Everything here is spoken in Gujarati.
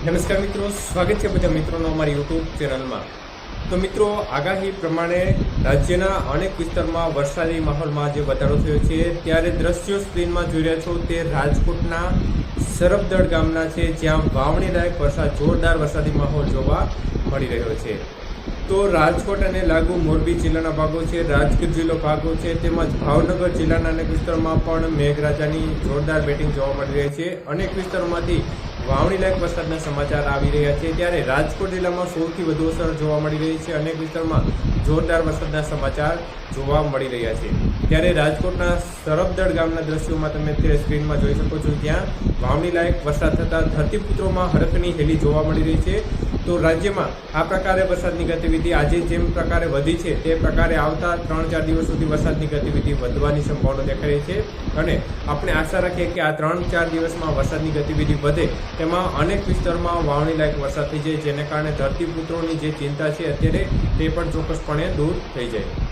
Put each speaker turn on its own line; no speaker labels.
નમસ્કાર મિત્રો, સ્વાગત છે બધા મિત્રોનો અમારી યુટ્યુબ ચેનલમાં. તો મિત્રો, આગાહી પ્રમાણે રાજ્યના અનેક વિસ્તારમાં વરસાદી માહોલમાં જે વધારો થયો છે, ત્યારે દ્રશ્યો સ્ક્રીનમાં જોઈ રહ્યા છો તે રાજકોટના સરબદળ ગામના છે, જ્યાં વાવણી લાયક વરસાદ જોરદાર વરસાદી માહોલ જોવા મળી રહ્યો છે. તો રાજકોટ અને લાગુ મોરબી જિલ્લાના ભાગો છે રાજકોટ જિલ્લો ભાગો છે, તેમજ ભાવનગર જિલ્લાના અનેક વિસ્તારોમાં પણ મેઘરાજાની જોરદાર બેટિંગ જોવા મળી રહી છે. અનેક વિસ્તારોમાંથી વાવણી લાયક વરસાદના સમાચાર આવી રહ્યા છે. ત્યારે રાજકોટ જિલ્લામાં સૌથી વધુ અસર જોવા મળી રહી છે. અનેક વિસ્તારમાં જોરદાર વરસાદના સમાચાર જોવા મળી રહ્યા છે. ત્યારે રાજકોટના સરબદળ ગામના દ્રશ્યોમાં તમે તે સ્ક્રીનમાં જોઈ શકો છો. જ્યાં વાવણી લાયક વરસાદ થતાં ધરતીપુત્રોમાં હરકની હેલી જોવા મળી રહી છે. તો રાજ્યમાં આ પ્રકારે વરસાદની ગતિવિધિ આજે જેમ પ્રકારે વધી છે તે પ્રકારે આવતા ત્રણ ચાર દિવસ સુધી વરસાદની ગતિવિધિ વધવાની સંભાવના દેખાઈ છે અને આપણે આશા રાખીએ કે આ ત્રણ ચાર દિવસમાં વરસાદની ગતિવિધિ વધે તેમાં અનેક વિસ્તારમાં વાવણી લાયક વરસાદ થઈ જાય, જેને કારણે ધરતીપુત્રોની જે ચિંતા છે અત્યારે તે પણ ચોક્કસપણે દૂર થઈ જાય.